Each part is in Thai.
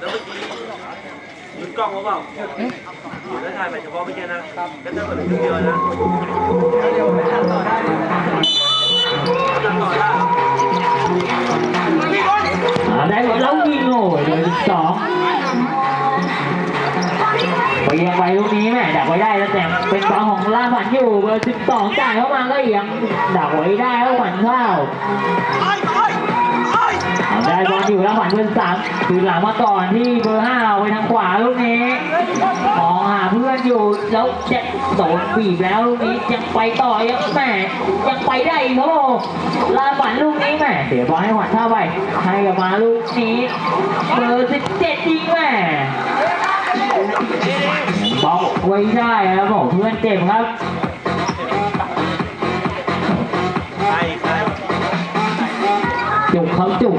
แล้วเมื่อกี้หยุดกล้องเขาเปล่าหยุดแล้วถ่ายไปเฉพาะเมื่อกี้นะก็จะเหมือนเดียวนะเดียวไปทำต่อได้ทำต่อได้อ่าได้แล้วยิงโอ้ยเบอร์สิบสองไปยังไว้ลูกนี้แม่ดักไว้ได้แล้วแต่เป็นบอลของล่าฝันอยู่เบอร์สิบสองจ่ายเข้ามาก็ยังดักไว้ได้แล้วฝันเข้า ได้บอลอยู่แล้วฝันเบอร์สามคือหลังมาก่อนที่เบอร์ห้าเอาไปทางขวาลูกนี้มองหาเพื่อนอยู่แล้วจะโดนบีบแล้วลูกนี้ยังไปต่อยังแม่ยังไปได้อีกครับผมลาฝันลูกนี้แม่เสียบอลให้ขวัญเข้าไปให้กับมาลูกนี้เบอร์สิบเจ็ดยิงแม่เบาไว้ได้ครับผมเพื่อนเจ็บครับจุกเขาจุก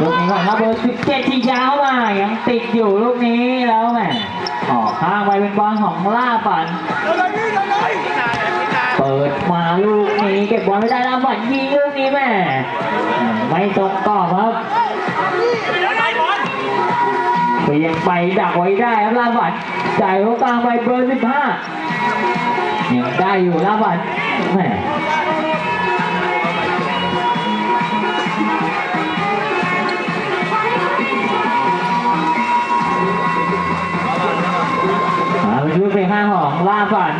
ลูกนี้ก่อนครับเบอร์สิบเจ็ดที่ยาวมายังติดอยู่ลูกนี้แล้วแหม่ออกข้างไปเป็นบอลของล่าฝัน เปิดมาลูกนี้เก็บบอลไม่ได้ล่าฝันยิงลูกนี้แม่ไม่ตรงกรอบครับไปยังไปดักไว้ได้ครับล่าฝันจ่ายเขากลางไปเบอร์สิบห้ายังได้อยู่ล่าฝันแม่ ห้าของล่าฝัน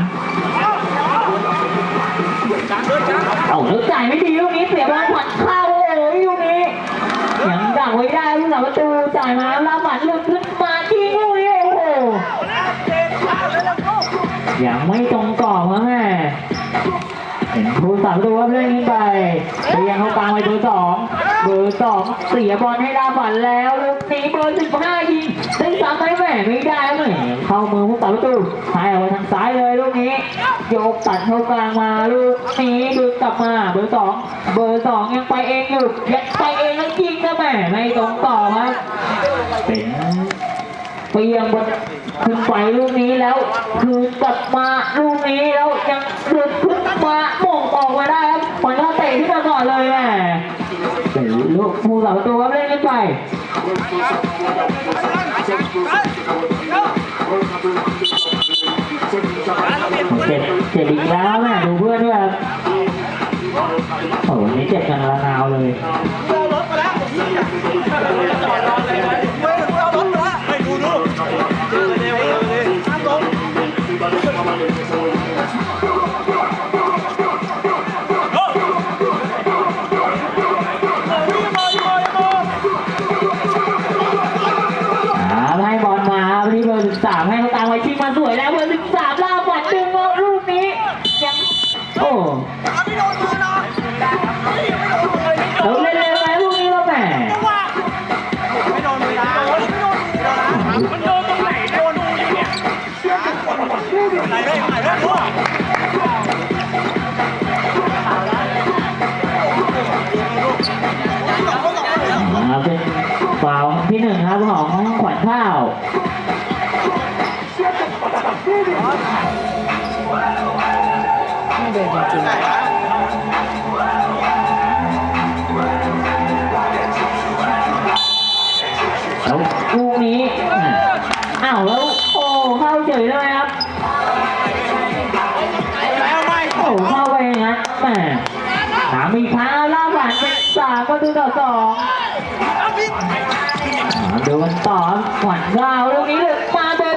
เอาแล้วจ่ายไม่ดีลูกนี้เสียบอลผัดเข้าโอ้ยลูกนี้ยังดักไว้ได้ลูกหลังประตูจ่ายมาล่าฝันหลุดขึ้นมาที่ลูกนี้โอ้โหยังไม่ตรงกรอบครับแม่ ครูสามประตูว่าเล่นนี้ไปไปยังเขากลางไปเบอร์สองเบอร์สองเสียบอลให้ล่าฝันแล้วลูกนี้เบอร์สิบห้ายิงได้สามไหมแม่ไม่ได้แม่เข้ามือผู้สามประตูห้เอาไปทางซ้ายเลยลูกนี้โยกตัดเข้ากลางมาลูกนี้ดึงกลับมาเบอร์สองเบอร์สองยังไปเองอยู่ยังไปเองแล้วยิงนะแม่ไม่ตรงต่อครับเป็น เปียงบนขึ้นไปลูกนี้แล้ว คืนกลับมาลูกนี้แล้วยังหลุดขึ้นมาโป่งออกมาได้ครับปล่อยเขาเตะขึ้นมาก่อนเลยแม่เป็นลูกผู้สาประตูครับเล่นขึ้นไปเจ็บเจ็บอีกแล้วแม่ดูเพื่อนด้วยครับโอ้โหนี้เจ็บกันระนาวเลยอ่ แล้วลูกนี้อ้าวแล้วโอ้เข้าเฉยเลยครับโอ้เข้าไปงนั้นแหมถามอีกครั้งล่าฝันเป็นสามประตูต่อสองมาดูกันต่อขวัญดาวลูกนี้เลยมาเ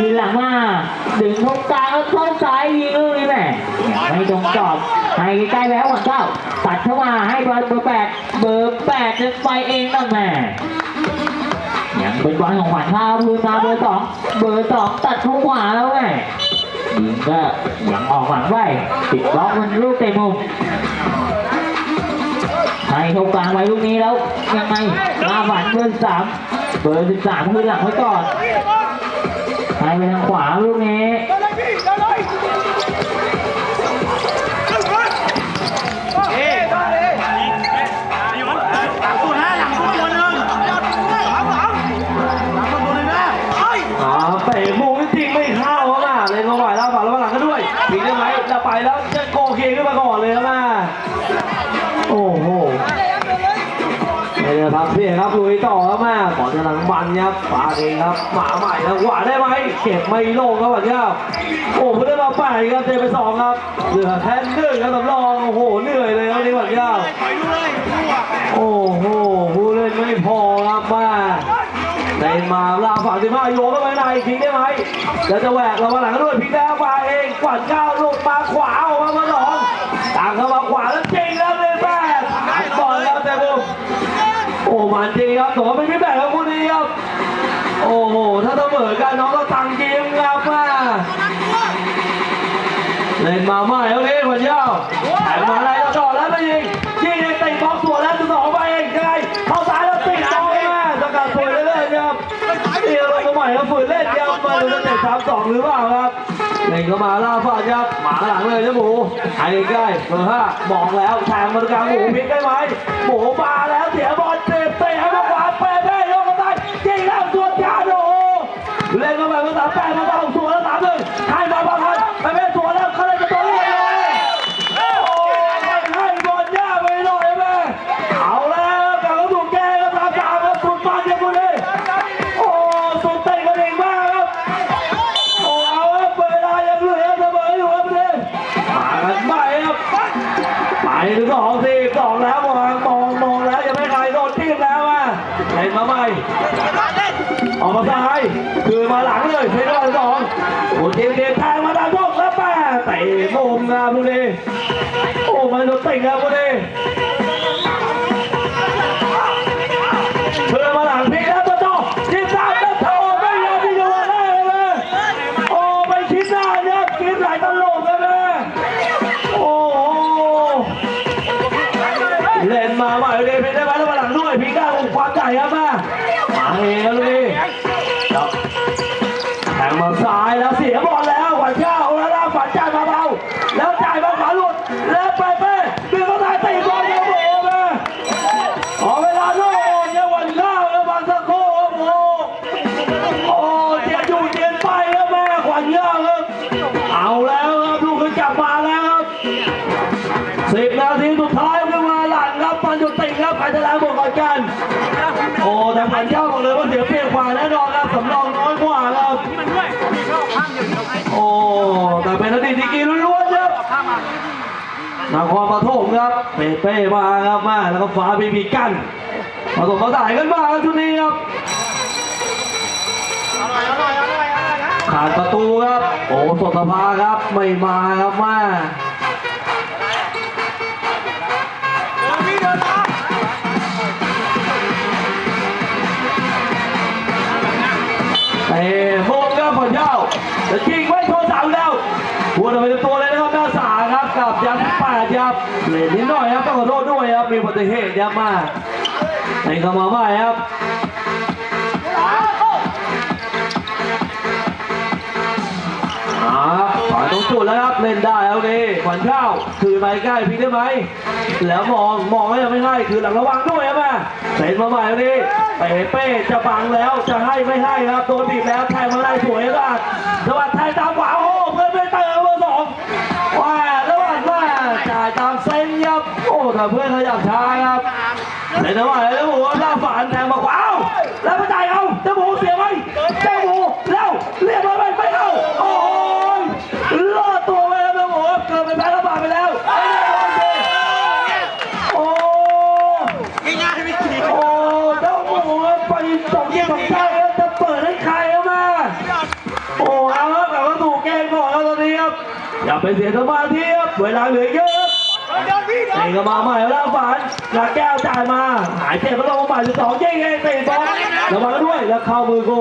ทีหลังมาดึงตรงกลางแล้วเข้าซ้ายยิงลูกนี้แม่ไม่ตรงกรอบให้ใกล้แล้วหัวเจ้าตัดเข้ามาให้เบอร์เบอร์แปดเบอร์แปดจะไปเองนั่นแม่ยังเป็นบอลของขวัญข้าวพื้นมาเบอร์สองเบอร์สองตัดเข้าขวาแล้วไงยิงก็ยังออกหลังไว้ติดบล็อกมันลูกเตะมุมให้เข้ากลางไว้ลูกนี้แล้วยังไงมาฝันเบอร์สามเบอร์สิบสามขึ้นหลังไว้ก่อน ไปทางขวาลูกนี้ ครับลุยต่อครับมาขอจะหลังบันครับปาเองครับหมาใหม่แล้วหวาได้ไหมเก็บไม่ลงครับวันนี้โอ้โหได้มาแปดครับเจไปสองครับเหลือแค่หนึ่งครับสำรองโอ้โหเหนื่อยเลยครับนี่วันนี้โอ้โหผู้เล่นไม่พอครับมาเดินมาลาฝั่งสิบห้าโยนเข้าไปในทิ้งได้ไหมแล้วจะแหวกเรามาหลังก็ด้วยพีแล้วมาเองกวาดก้าวลูกมาขวาออกมามาหลองต่างเข้ามาขวาแล้ว สามสองหรือเปล่าครับเล่นก็มาล่าฟาดครับหมาหลังเลยนะหมูหายใกล้เบอร์ห้ามองแล้วแทงมาตรงกลางหมูพลิกได้ไหมหมูมาแล้วเสียบอลเตะเตะให้มาขวาเปเป้ยกกระต่ายยิงแล้วตัวยาโดเล่นก็แบบภาษาแปด เดียแทางมาดามพวกแล้วแป้เตะมุมงามดูดิโอ้มันโดนเติ่งครับดูดิ เปเป้มาครับมาแล้วก็ฟ้าบีบีกันผสมผสานกันมาครับชุดนี้ครับขาดประตูครับ โอ้สดสภาครับไม่มาครับมาเตะโมงครับผลเย้าจะยิงไว้โทรสามแล้วหัวทำไมเป็นตัว เลนนิดหน่อยครับต้องขอโทษด้วยครับมีอุบัติเหตุครับมาในเข้ามาใหม่ครับครับขวาตรงจุดแล้วครับเล่นได้แล้วนี่ขวัญข้าคือไปใกล้พลิกได้ไหมแล้วมองมองแล้วยังไม่ให้คือหลังระวังด้วยครับแม่เซ็นมาใหม่แล้วนี่เป้เป้จะบังแล้วจะให้ไม่ให้ครับโดนบีบแล้วแทงมาได้สวยครับสวัสดิ์แทงตามขวา โอ้แต่เพื่อนขยับช้าครับเซ็นมาใหม่แล้วหัวหน้าฝันแทงมาขวาเอ้าแล้วไม่จ่ายเอาเจ้าหมูเสียไหมเจ้าหมูแล้วเรียบร้อยไหมไม่เข้าโอ้ยรอดตัวไปแล้วนะหมูเกิดเป็นแพ้ระบาดไปแล้วไอ้เนี่ยโอ้โอ้เจ้าหมูไปสองเกมสองใจครับจะเปิดให้ใครครับมาโอ้เอาครับกลับมาสู่เกมก่อนแล้วตอนนี้ครับอย่าไปเสียสมาธิครับเวลาเหลือเยอะ ก็มาใหม่แล้วฝันหลาแก้วจ่ายมา หายเจ็บแล้วลงมาใหม่สิบสองยิงเองเตะบอลระวังด้วยแล้วเข้ามือกู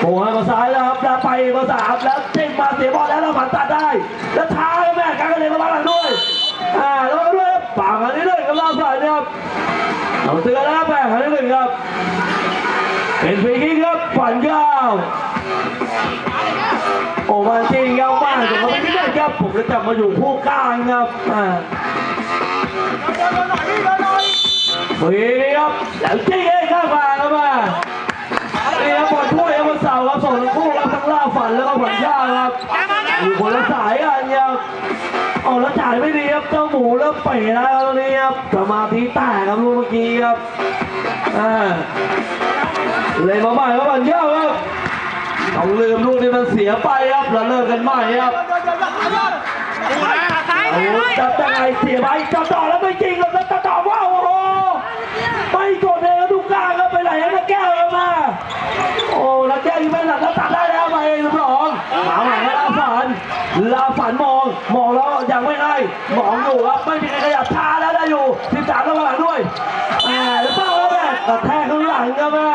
โอ้ให้มาซ้ายแล้วครับแล้วไปมาสามแล้วเจ็งมาเสียบอลแล้วเราฝันตัดได้ แล้วท้าแล้วแม่การกระเด็นระวังหลังด้วยอ่าระวังด้วยครับปากอันนี้ด้วยกับเราฝันนะครับเราเตือนแล้วครับแม่อันนี้หนึ่งครับเป็นฟรีคิกครับฝันยาวโอ้มาจริงยาวมากแต่เขาไม่ได้ครับผมจะจับมาอยู่คู่กลางครับอ่า เดินหน่อยพี่เดินหน่อยฟรีครับแล้วจี้เองข้างมาครับมานี่ครับบอลถ้วยครับวันเสาครับส่งทั้งคู่ครับทั้งล่าฝันแล้วก็ฝันยาวครับอยู่คนละสายกันครับเอาแล้วจ่ายไม่ดีครับเจ้าหมูเริ่มเป๋แล้วตอนนี้ครับสมาธิแตกครับลูกเมื่อกี้ครับอ่าเลยมาใหม่ครับฝันยาวครับต้องลืมลูกที่มันเสียไปครับแล้วเริ่มกันใหม่ครับ จับได้ไงเสียไปจับต่อแล้วไม่จริงแล้วจับต่อว้าวโอ้โหไม่กดเลยทุกกลางครับไปไหนครับนักแก้วครับมาโอ้นักแก้วยิงไม่หลับแล้วตัดได้แล้วมาเองลูกสองหมาหลังลาฝันลาฝันมองมองแล้วยังไม่ให้มองอยู่ครับไม่มีใครขยับช้าแล้วได้อยู่สิบสามแล้วมาหลังด้วยอ่าแล้วเป้าแล้วแม่กระแทกข้างหลังครับแม่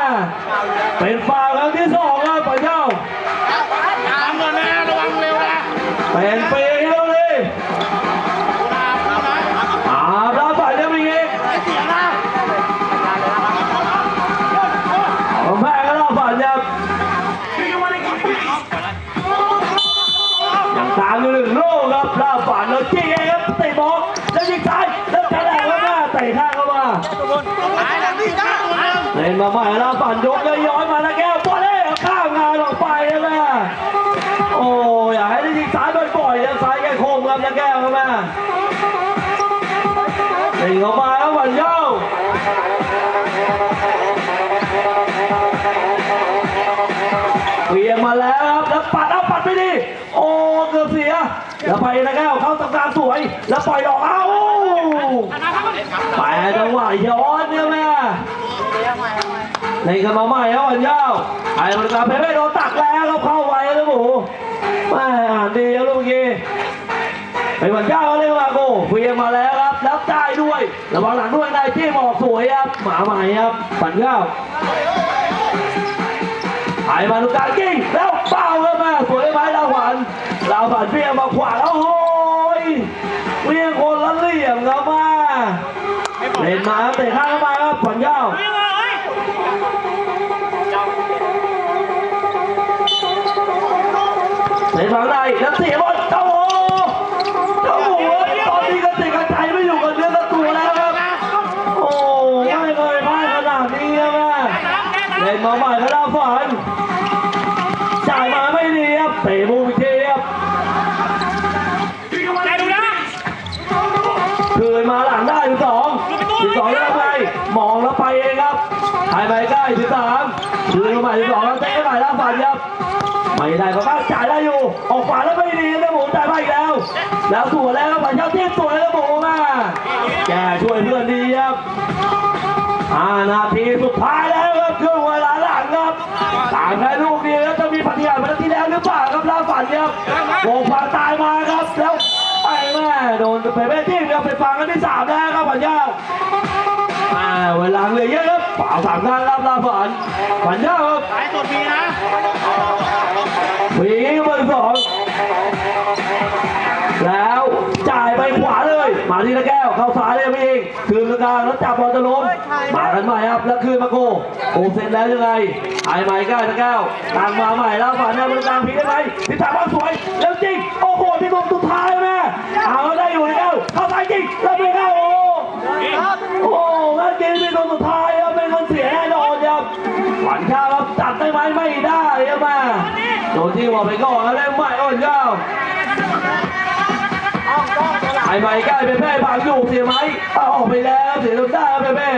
เป็นฟาวครั้งที่สองครับปล่อยเจ้าตามก่อนนะระวังเร็วนะเป็นปี มาใหม่รอบฝันยกย้อยมาแล้วแก้วบอลเล่ข้ามงานออกไปครับแม่โอ้อยากให้ได้ยิงซ้ายบ่อยๆแล้วซ้ายแก้โค้งครับแล้วแก้วครับแม่เล่นเข้ามาครับฝันย้าเวียงมาแล้วครับแล้วปัดเอาปัดไปดิโอ้เกือบเสียแล้วไปนะครับเข้าตำการสวย แล้วปล่อยออกเอ้าแปจังหวะย้อนเนี่ยแม่ ในกันมาใหม่ครับอันยาวไอ้บริการเพไม่โดนตักแล้วครับเข้าไว้แล้วหมูแม่อ่านดีครับลูกเมื่อกี้ไอ้วันเจ้าเรียกว่าโก้เวียงมาแล้วครับแล้วจ่ายด้วยระวังหลังด้วยนายที่บอกสวยครับหมาใหม่ครับปันเก้าไอ้มาลูกกางกิ้งแล้วเป้าเข้ามาสวยไหมลาวฝันลาวฝันเพียงมาขวาแล้วโอ้ยเพียงคนละเหลี่ยมครับมาเล่นมาเตะข้างเข้ามาครับฝันยาว เตะฝั่งในแล้ แล้วสวนแล้วครับฝันเจ้าที่สวยแล้วหมูมาแกช่วยเพื่อนดีครับห้านาทีสุดท้ายแล้วครับครึ่งเวลาหลังครับต่างแค่ลูกเดียวแล้วจะมีปฏิหารย์เหมือนที่แล้วหรือเปล่าครับลาฝันครับโงฟังตายมาครับแล้วไปแม่โดนไปแม่ที่ครับไปฟังกันที่สามแล้วครับฝันยาวอ่าเวลาเหลือเยอะครับเปล่าสามครั้งครับลาฝันฝันยาวครับสายสดมีนะ ที่ละแก้ว เข้าซ้ายเลยพี่เองคืนกลางแล้วจับบอลจะล้มมากันใหม่ครับแล้วคืนมาโกโกเสร็จแล้วยังไงไอ้ใหม่ก้าวตะแก้วตั้งมาใหม่แล้วฝันในบริการพีได้ไหมทิศทางบอลสวยแล้วจริงโอ้โหที่ตรงสุดท้ายแม่เอาได้อยู่แล้วเข้าซ้ายจริงแล้วไม่เข้าโอ้โอ้แล้วจริงที่ตรงสุดท้ายครับเป็นคนเสียแน่นอนครับหวันข้าวครับจัดได้ไหมไม่ได้ครับแม่โดนที่บอกไปก่อนแล้วได้ไหมโอ้ยเจ้า ไอ้ใหม่ใกล้ไปแพ้บางอยู่เสียไหมเอาออกไปแล้วเสียจนได้ครับไปแพ้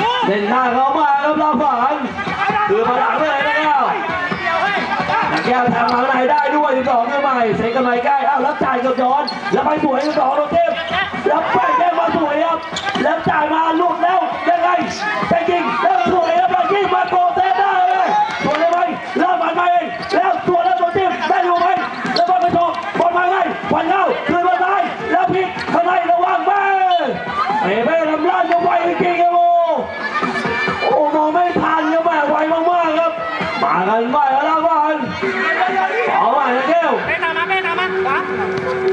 ดูเล่นหน้าเขามาครับลาฝันคือมาหลังเลยนะแก้วแก้วทางหลังไหนได้ด้วยที่สองใหม่เซกันใหม่ใกล้อ้าวแล้วจ่ายกับย้อนแล้วไปสวยที่สองโดนเทพแล้วไปแก้มาสวยครับแล้วจ่ายมาลุดแล้วยังไงแต่ยิงแล้วยิงมาโก กันไปแล้วนะบอลเอาใหม่นะเก้ว เป้ตามมาเป้ตามมาขวา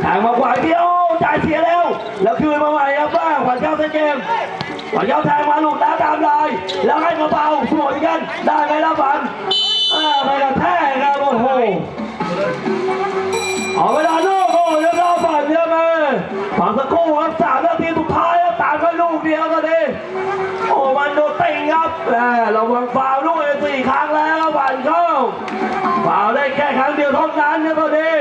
แทงมาขวาเดียวจ่ายเสียแล้ว แล้วคืนมาใหม่ครับบ้างขวัญเจ้าเซนเกมขวัญเจ้าแทงมาหลุดแล้วตามเลย แล้วให้มาเบาสวนกัน ได้ไหมล่ะฝันไปกระแทกครับโอ้โหเอาเวลาลูกโอ้ยรอฝันเยอะไหมฝันสักครู่ครับสามนาทีสุดท้ายแล้วต่างกันลูกเดียวกันดิโอ้มันโดนเต็งครับแหมระวังฟาวล์ลูกเองสี่ครั้งแล้วฝันเข้าฟาวได้แค่ครั้งเดียวเท่านั้นครับตอนนี้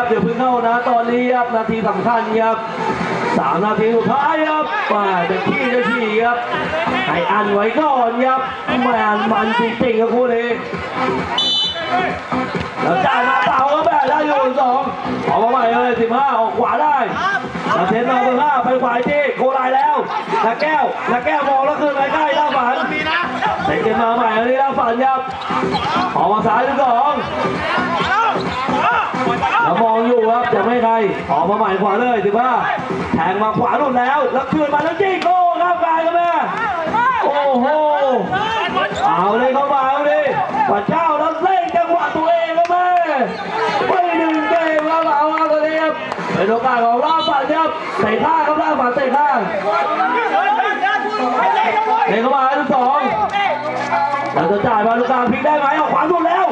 ครับเดี๋ยวเพิ่งเข้านะตอนนี้ครับนาทีสำคัญครับสามนาทีสุดท้ายครับมาจะขี้จะฉี่ครับให้อันไว้ก่อนครับแมนมันจริงๆครับคู่นี้แล้วจ่ายมาเต่าก็แบบได้อยู่สองออกมาใหม่เลยสิบห้าออกขวาได้แล้วเทนมาเบอร์ห้าไปขวาที่โกลายแล้วนักแก้วนักแก้วมองแล้วคืนไปใกล้ล่าฝันเตะขึ้นมาใหม่อันนี้ล่าฝันยับออกมาซ้ายที่สอง แล้วมองอยู่ครับจะไม่ใครออกมาใหม่ขวาเลยสิบห้าแทงมาขวาหลุดแล้ว แล้วคืนมาแล้วจี้โก้ครับกายกันแม่โอ้โหเอาเลยเข้ามาเอาดิพระเจ้าแล้วเล่นจังหวะตัวเองครับแม่ไม่ดึงเกมครับเอาเอาตัวนี้ครับเป็นโอกาสของล่าฝันครับเตะข้างครับล่าฝันเตะข้างเตะเข้ามาลูกสองแล้วจะจ่ายมาลูกกลางพลิกได้ไหมเอาขวาสุดแล้ว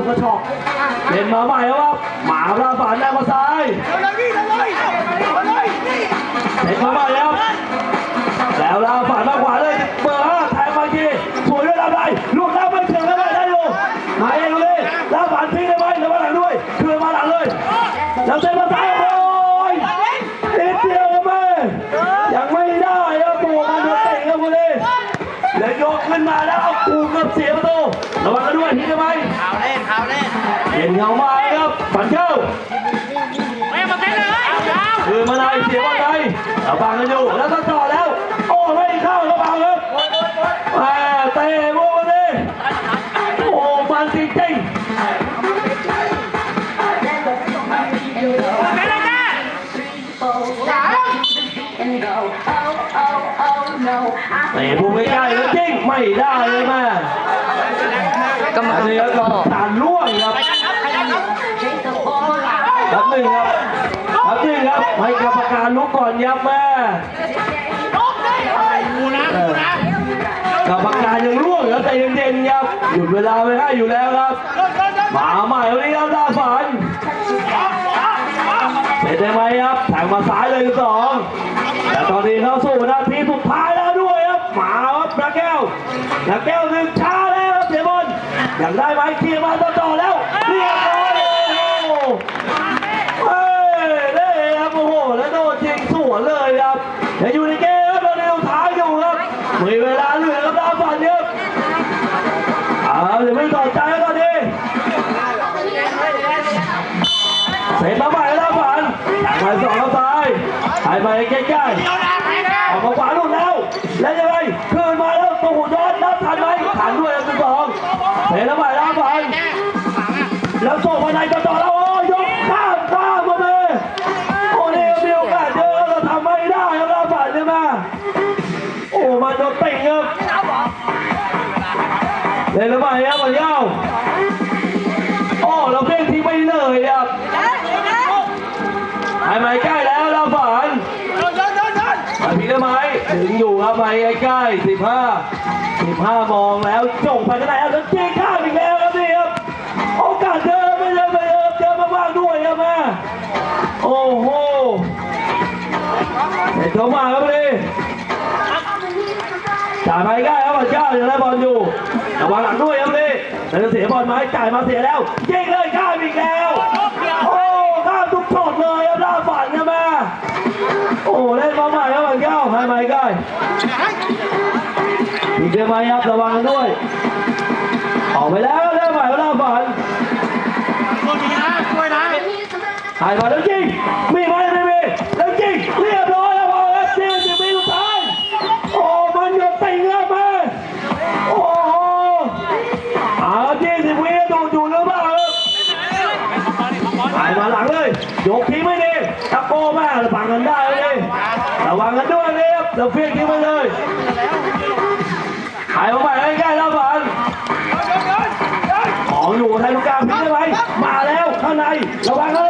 กือบกระชอกเล่นมาใหม่แล้วครับหมาลาฝันได้มาซ้ายเลยพี่เลยเลยเล่นมาใหม่แล้วแล้ว ห็นเงามาครับฝันเข้าเป้มาเต้นเลยเอายาวคือมาในเสียบอลในเราบังกันอยู่แล้วก็ต่อแล้ว โอ้ไม่เข้าแล้วบังครับแหม่เตะโม่กันดิโอ้มันจริงเต้นเลยจ้าๆเตะพุ่งใกล้ๆแล้วจริงไม่ได้เลยแม่ กรรมอันการนี้ก็การล่วงครับใครนะครับครับหนึ่งครับครับหนึ่งครับให้กรรมการลุกก่อนครับแม่กูนะกูนะกรรมการยังล่วงครับใจเย็นๆครับหยุดเวลาไว้ให้อยู่แล้วครับมาใหม่วันนี้ครับดาฝันเสร็จได้ไหมครับแทงมาซ้ายเลยสองแต่ตอนนี้เข้าสู่นาทีสุดท้ายแล้วด้วยครับมาครับพระแก้วพระแก้วหนึ่งช้า อยากได้ไหมเคลียร์มาต่อแล้วเรียบร้อยโอ้โหเฮ้ยได้ครับโอ้โหแล้วโดนจริงสวนเลยครับยังอยู่ในเกมครับตอนนี้สุดท้ายอยู่ครับมีเวลาเหลือครับดาวฝันครับเอาวเดี๋ยวไม่ต่อใจแล้วตอนนี้เสร็จมาใหม่แล้วฝันหมายสองแล้วซ้ายหายไปใกล้ๆออกมาขวา เล่นแล้วม่ครับมันยาวโอ้เราเพ่งทิ้งไปเลยครับไอ้ไม้ใกล้แล้วเราฝันเดินเดินเดินเดินไอ้พี่ได้ไหมถึงอยู่ครับไม้ใกล้สิบห้าสิบห้ามองแล้วส่งไปข้างในแล้วจี้ข้ามอีกแล้วครับนี่ครับโอกาสเดิมไม่เยอะไม่เยอะเจอมากๆด้วยครับแม่โอ้โหเข้ามาครับนี่จ่ายไปใกล้ครับพระเจ้ายังได้บอลอยู่ ระวังหลังด้วยครับนี่แต่จะเสียบอลไหมจ่ายมาเสียแล้วยิงเลยข้ามอีกแล้ว โอ้ข้ามทุกช็อตเลยครับด้านฝันครับแม่โอ้เล่นมาใหม่ครับพระเจ้าให้ไหมใกล้อีกเกมไหมครับระวังกันด้วย ออกไปแล้วเล่นใหม่ครับด้านฝันตัวนี้นะช่วยนะถ่ายมาแล้วจริงมีไหมไม่มีแล้วจริงเรียบร้อย ด้วยนะครับเพี้ยงทิ้งไปเลยขายมาใหม่ใกล้ๆแล้วฝันของอยู่ไทยลูกกลางพี่ได้ไหมมาแล้วข้างในระวังเลย